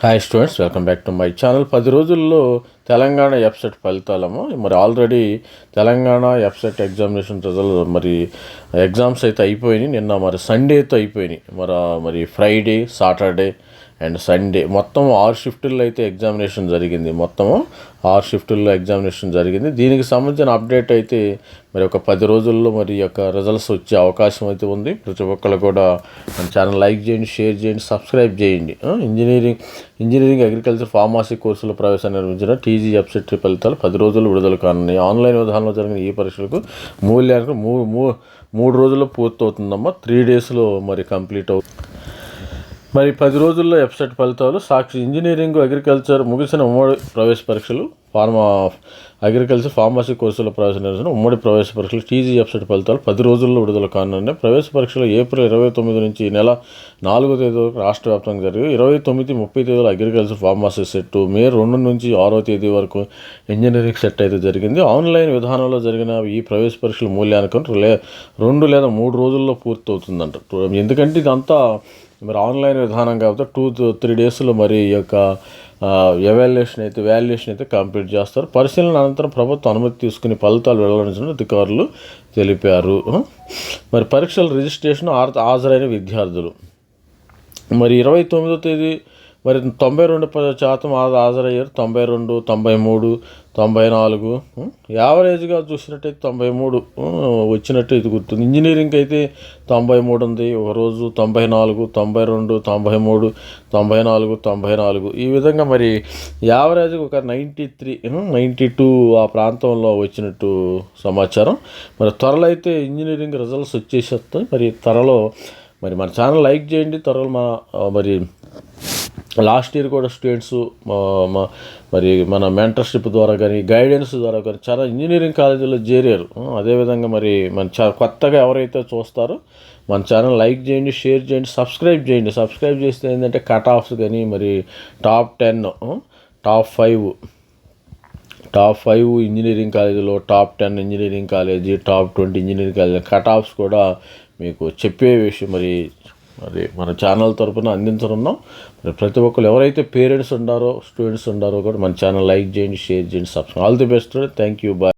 Hi students welcome back to my channel పది రోజుల్లో Telangana EAPCET ఫలితాలము. మరి already Telangana EAPCET examination result మరి ఎగ్జామ్స్ అయితే అయిపోయినాయి. నిన్న మరి సండేతో అయిపోయినాయి. మరి మరి ఫ్రైడే సాటర్డే అండ్ సండే మొత్తం ఆరు షిఫ్టుల్లో అయితే ఎగ్జామినేషన్ జరిగింది. మొత్తము ఆరు షిఫ్టుల్లో ఎగ్జామినేషన్ జరిగింది. దీనికి సంబంధించిన అప్డేట్ అయితే మరి ఒక పది రోజుల్లో మరి యొక్క రిజల్ట్స్ వచ్చే అవకాశం అయితే ఉంది. ప్రతి ఒక్కరు కూడా మన ఛానల్ లైక్ చేయండి షేర్ చేయండి సబ్స్క్రైబ్ చేయండి. ఇంజనీరింగ్ ఇంజనీరింగ్ అగ్రికల్చర్ ఫార్మసీ కోర్సుల ప్రవేశాన్ని నిర్వహించిన టీజీ ఎఫ్సెట్ ఫలితాలు పది రోజులు విడుదల కానున్నాయి ఆన్లైన్ విధానంలో జరిగిన ఈ పరీక్షలకు మూల్యాంకనం మూ మూ మూడు రోజుల్లో పూర్తవుతుందమ్మా. త్రీ డేస్లో మరి కంప్లీట్ అవుతుంది. మరి పది రోజుల్లో ఎఫ్సెట్ ఫలితాలు సాక్షి ఇంజనీరింగ్ అగ్రికల్చర్ ముగిసిన ఉమ్మడి ప్రవేశ పరీక్షలు ఫార్మా అగ్రికల్చర్ ఫార్మసీ కోర్సుల ప్రవేశ నిర్వహణ ఉమ్మడి ప్రవేశ పరీక్షలు టీజీ ఎఫ్సెట్ ఫలితాలు పది రోజుల్లో విడుదల కానున్నాయి. ప్రవేశ పరీక్షలు ఏప్రిల్ ఇరవై తొమ్మిది నుంచి ఈ నెల నాలుగో తేదీ వరకు రాష్ట్ర వ్యాప్తంగా జరిగి ఇరవై తొమ్మిది ముప్పై తేదీలో అగ్రికల్చర్ ఫార్మసీ సెట్ మే రెండు నుంచి ఆరో తేదీ వరకు ఇంజనీరింగ్ సెట్ అయితే జరిగింది. ఆన్లైన్ విధానంలో జరిగిన ఈ ప్రవేశ పరీక్షల మూల్యాంకనం లే రెండు లేదా మూడు రోజుల్లో పూర్తవుతుందంట. ఎందుకంటే ఇదంతా మరి ఆన్లైన్ విధానం కాబట్టి టూ త్రీ డేస్లో మరి ఈ యొక్క ఎవాల్యుయేషన్ అయితే వాల్యుయేషన్ అయితే కంప్లీట్ చేస్తారు. పరిశీలన అనంతరం ప్రభుత్వం అనుమతి తీసుకుని ఫలితాలు వెల్లడించిన అధికారులు తెలిపారు. మరి పరీక్షల రిజిస్ట్రేషన్ ఆర్- హాజరైన విద్యార్థులు. మరి ఇరవై తొమ్మిదో తేదీ మరి తొంభై రెండు శాతం హాజరయ్యారు. తొంభై రెండు తొంభై మూడు తొంభై నాలుగు యావరేజ్గా చూసినట్టయితే తొంభై మూడు వచ్చినట్టు ఇది గుర్తుంది. ఇంజనీరింగ్ అయితే తొంభై మూడు ఉంది. ఒకరోజు తొంభై నాలుగు తొంభై రెండు తొంభై మూడు తొంభై నాలుగు తొంభై నాలుగు. ఈ విధంగా మరి యావరేజ్గా ఒక నైంటీ త్రీ నైంటీ టూ ఆ ప్రాంతంలో వచ్చినట్టు సమాచారం. మరి త్వరలో అయితే ఇంజనీరింగ్ రిజల్ట్స్ వచ్చేసేస్తాయి. మరి త్వరలో మరి మన ఛానల్ లైక్ చేయండి. త్వరలో మా మరి లాస్ట్ ఇయర్ కూడా స్టూడెంట్స్ మరి మన మెంటర్షిప్ ద్వారా కానీ గైడెన్స్ ద్వారా కానీ చాలా ఇంజనీరింగ్ కాలేజీలో చేరారు. అదేవిధంగా మరి మన చా కొత్తగా ఎవరైతే చూస్తారో మన ఛానల్ లైక్ చేయండి షేర్ చేయండి సబ్స్క్రైబ్ చేయండి. సబ్స్క్రైబ్ చేస్తే ఏంటంటే కట్ ఆఫ్స్ కానీ మరి top ten top five top five engineering కాలేజీలో top ten engineering college top twenty engineering college cut offs కూడా మీకు చెప్పే విషయం మరి అది మన ఛానల్ తరపున అందించనున్నాం. మరి ప్రతి ఒక్కరు ఎవరైతే పేరెంట్స్ ఉండారో స్టూడెంట్స్ ఉండారో కూడా మన ఛానల్ లైక్ చేయండి షేర్ చేయండి subscribe all the best thank you bye